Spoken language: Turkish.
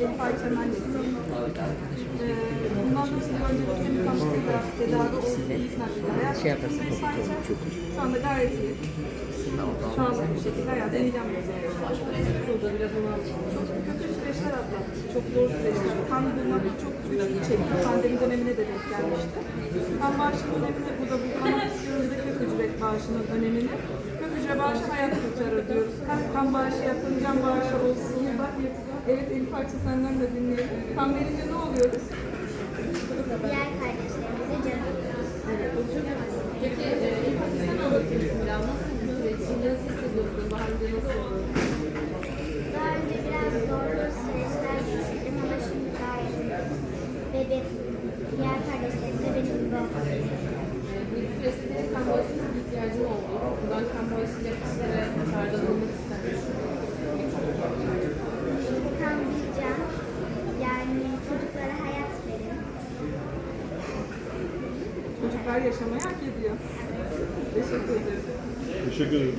Elif Ayça'nın annesiyim. Ee, bundan dolayı önce de senin tanıştığıyla tedavi olduğu ilk nakli hayat Şey yaparsın. Şu anda gayet iyi. Sağlıklı bir şekilde hayatını idame ediyor. Burada biraz onu Çok kötü süreçler atlattı. Çok zor süreçler. Kan bulmak çok güçlü çekti. Pandemi dönemine de denk gelmişti. Kan bağışının önemini burada bulmak istiyoruz ve kök hücre bağışının önemini. Kök hücre bağışı hayat kurtarır diyoruz. Kan, kan bağışı yapın, can bağışı olsun. Evet Elif Ayça senden de dinleyelim. Kan verince ne oluyoruz? Diğer kardeşlerimize can alıyoruz. Peki e, ilk başta sen anlatır mısın biraz? Nasıl bir süreç? Nasıl hissediyorsun? Daha önce nasıl oldu? Daha önce biraz zorlu süreçler geçirdim ama şimdi gayet. Ve ben, diğer kardeşlerim de benim gibi olmasını süreçte senin kan bağışına çok ihtiyacın oldu. Buradan kan bağışı yapışlara çağrıda bulunmak ister misin? Kan bir can, yani çocuklara hayat verin. Çocuklar yaşamayı hak ediyor. Teşekkür ederim. Teşekkür ederim.